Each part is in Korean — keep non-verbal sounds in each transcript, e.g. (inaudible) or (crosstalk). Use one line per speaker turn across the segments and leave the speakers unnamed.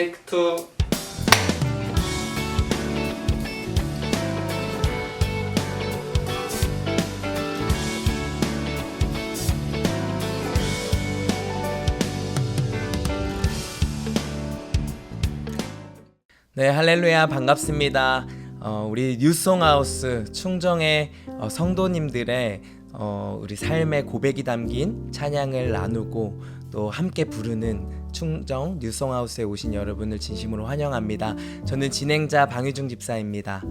테이크 투. 네, 할렐루야 반갑습니다. 어, 우리 뉴송하우스 충정의 어, 성도님들의 어, 우리 삶의 고백이 담긴 찬양을 나누고 또 함께 부르는 충정 뉴송하우스에 오신 여러분을 진심으로 환영합니다. 저는 진행자 방유중 집사입니다.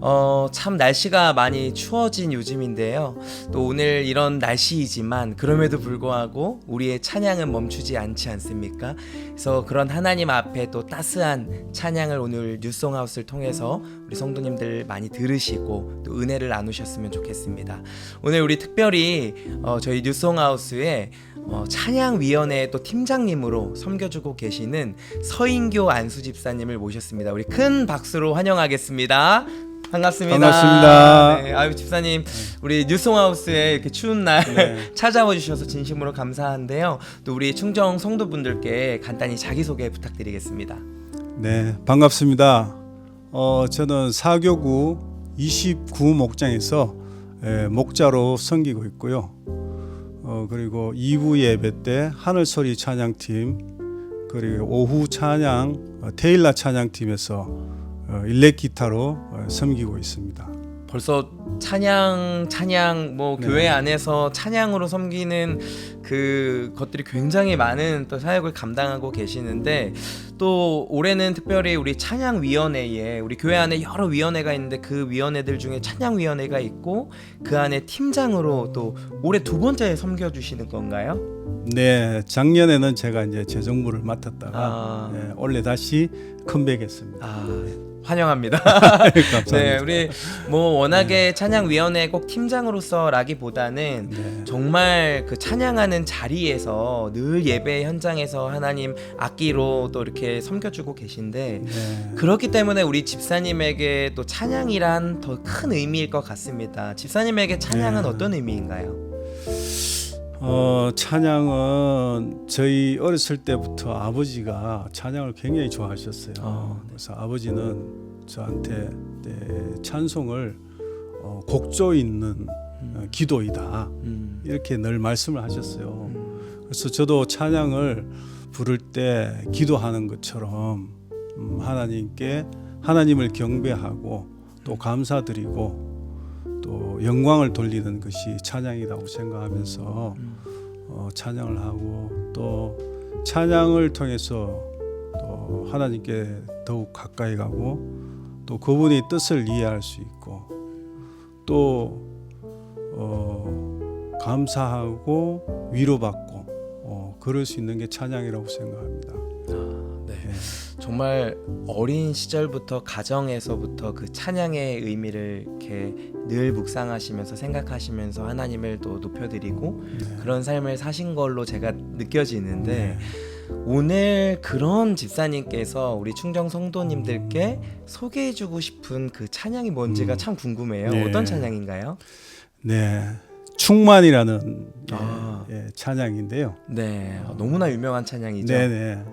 어, 참 날씨가 많이 추워진 요즘인데요. 또 오늘 이런 날씨이지만 그럼에도 불구하고 우리의 찬양은 멈추지 않지 않습니까? 그래서 그런 하나님 앞에 또 따스한 찬양을 오늘 뉴송하우스를 통해서 우리 성도님들 많이 들으시고 또 은혜를 나누셨으면 좋겠습니다. 오늘 우리 특별히 어, 저희 뉴송하우스에 어, 찬양위원회 또 팀장님으로 섬겨주고 계시는 서인교 안수 집사님을 모셨습니다. 우리 큰 박수로 환영하겠습니다. 반갑습니다.
반갑습니다.
네, 아유 집사님, 우리 뉴송하우스에 이렇게 추운 날
네. (laughs)
찾아와 주셔서 진심으로 감사한데요. 또 우리 충정 성도분들께 간단히 자기 소개 부탁드리겠습니다.
네, 반갑습니다. 어, 저는 사교구 29 목장에서 에, 목자로 섬기고 있고요. 어, 그리고 2부 예배 때 하늘소리 찬양팀 그리고 오후 찬양 어, 테일라 찬양팀에서 어, 일렉 기타로 어, 섬기고 있습니다.
벌써 찬양 찬양 뭐
네.
교회 안에서 찬양으로 섬기는 그 것들이 굉장히 많은 또 사역을 감당하고 계시는데 또 올해는 특별히 우리 찬양 위원회에 우리 교회 안에 여러 위원회가 있는데 그 위원회들 중에 찬양 위원회가 있고 그 안에 팀장으로 또 올해 두 번째 섬겨 주시는 건가요?
네, 작년에는 제가 이제 재정부를 맡았다가
아.
예, 올해 다시 컴백했습니다.
아 환영합니다. (laughs) 네, 우리 뭐 워낙에 찬양 위원회 꼭 팀장으로서라기보다는
네.
정말 그 찬양하는 자리에서 늘 예배 현장에서 하나님 악기로 또 이렇게 섬겨주고 계신데
네.
그렇기 때문에 우리 집사님에게 또 찬양이란 더 큰 의미일 것 같습니다. 집사님에게 찬양은
네.
어떤 의미인가요?
어, 찬양은 저희 어렸을 때부터 아버지가 찬양을 굉장히 좋아하셨어요.
어, 네.
그래서 아버지는 저한테 네, 찬송을 어, 곡조 있는 어, 기도이다
음,
이렇게 늘 말씀을 하셨어요.
음,
그래서 저도 찬양을 부를 때 기도하는 것처럼 음, 하나님께 하나님을 경배하고 또 감사드리고 또 영광을 돌리는 것이 찬양이라고 생각하면서
음.
어, 찬양을 하고 또 찬양을 통해서 또 하나님께 더욱 가까이 가고 또 그분의 뜻을 이해할 수 있고 또 어, 감사하고 위로받고 어, 그럴 수 있는 게 찬양이라고 생각합니다.
정말 어린 시절부터 가정에서부터 그 찬양의 의미를 이렇게 늘 묵상하시면서 생각하시면서 하나님을 또 높여드리고
네.
그런 삶을 사신 걸로 제가 느껴지는데
네.
오늘 그런 집사님께서 우리 충정 성도님들께 소개해주고 싶은 그 찬양이 뭔지가
음.
참 궁금해요.
네.
어떤 찬양인가요?
네. 충만이라는 예,
아.
예, 찬양인데요.
네, 너무나 유명한 찬양이죠.
네네.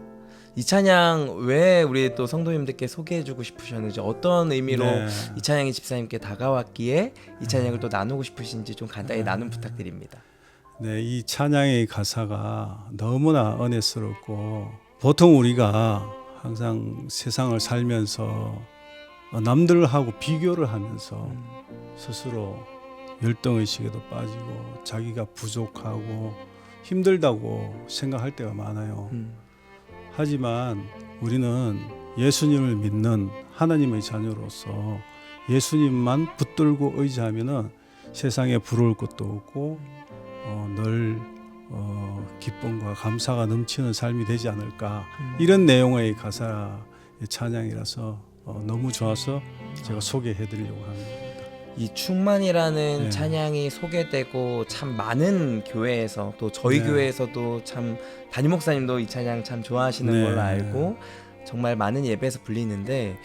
이 찬양 왜 우리 또 성도님들께 소개해주고 싶으셨는지 어떤 의미로
네.
이 찬양이 집사님께 다가왔기에 이 찬양을 또 나누고 싶으신지 좀 간단히 나눔 부탁드립니다.
네, 이 찬양의 가사가 너무나 은혜스럽고 보통 우리가 항상 세상을 살면서 남들하고 비교를 하면서 스스로 열등의식에도 빠지고 자기가 부족하고 힘들다고 생각할 때가 많아요.
음,
하지만 우리는 예수님을 믿는 하나님의 자녀로서 예수님만 붙들고 의지하면은 세상에 부러울 것도 없고 어, 늘 어, 기쁨과 감사가 넘치는 삶이 되지 않을까
음.
이런 내용의 가사의 찬양이라서 어, 너무 좋아서 제가 소개해드리려고 합니다.
이 충만이라는
네.
찬양이 소개되고 참 많은 교회에서 또 저희
네.
교회에서도 참 담임 목사님도 이 찬양 참 좋아하시는
네.
걸로 알고 정말 많은 예배에서 불리는데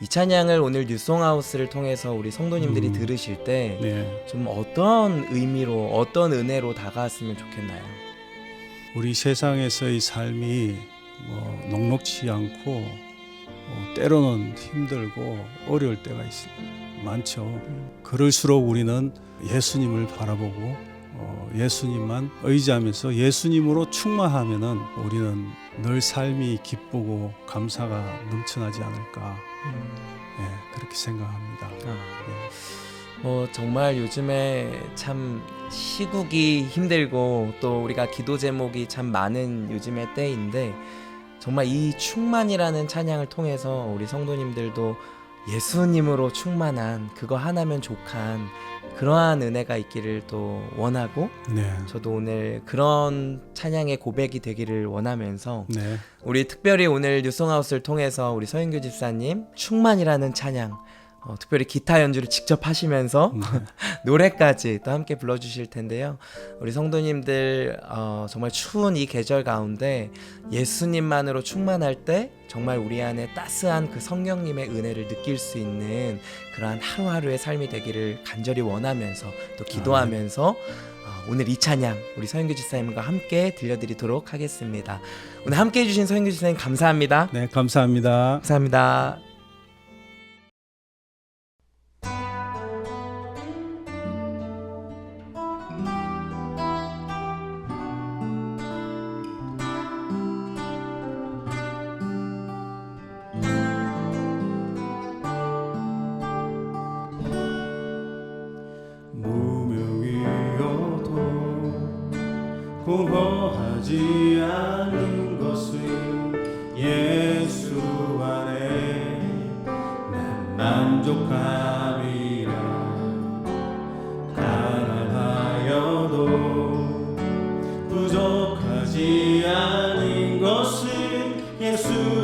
이 찬양을 오늘 뉴송하우스를 통해서 우리 성도님들이
음.
들으실 때좀
네,
어떤 의미로 어떤 은혜로 다가왔으면 좋겠나요?
우리 세상에서의 삶이 뭐 녹록치 않고 어, 때로는 힘들고 어려울 때가 있, 많죠. 그럴수록 우리는 예수님을 바라보고 어, 예수님만 의지하면서 예수님으로 충만하면은 우리는 늘 삶이 기쁘고 감사가 넘쳐나지 않을까 예, 그렇게 생각합니다. 예.
뭐 정말 요즘에 참 시국이 힘들고 또 우리가 기도 제목이 참 많은 요즘의 때인데 정말 이 충만이라는 찬양을 통해서 우리 성도님들도 예수님으로 충만한 그거 하나면 족한 그러한 은혜가 있기를 또 원하고
네,
저도 오늘 그런 찬양의 고백이 되기를 원하면서
네,
우리 특별히 오늘 뉴송하우스를 통해서 우리 서인규 집사님 충만이라는 찬양 어, 특별히 기타 연주를 직접 하시면서
네. (laughs)
노래까지 또 함께 불러주실 텐데요. 우리 성도님들 어, 정말 추운 이 계절 가운데 예수님만으로 충만할 때 정말 우리 안에 따스한 그 성령님의 은혜를 느낄 수 있는 그러한 하루하루의 삶이 되기를 간절히 원하면서 또 기도하면서 어, 오늘 이 찬양 우리 서인규 집사님과 함께 들려드리도록 하겠습니다. 오늘 함께 해주신 서인규 집사님 감사합니다.
네, 감사합니다.
감사합니다.
공허하지 않은 것은 예수 안에 난 만족함이라 가난하여도 부족하지 않은 것은 예수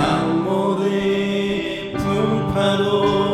세상 모든 풍파도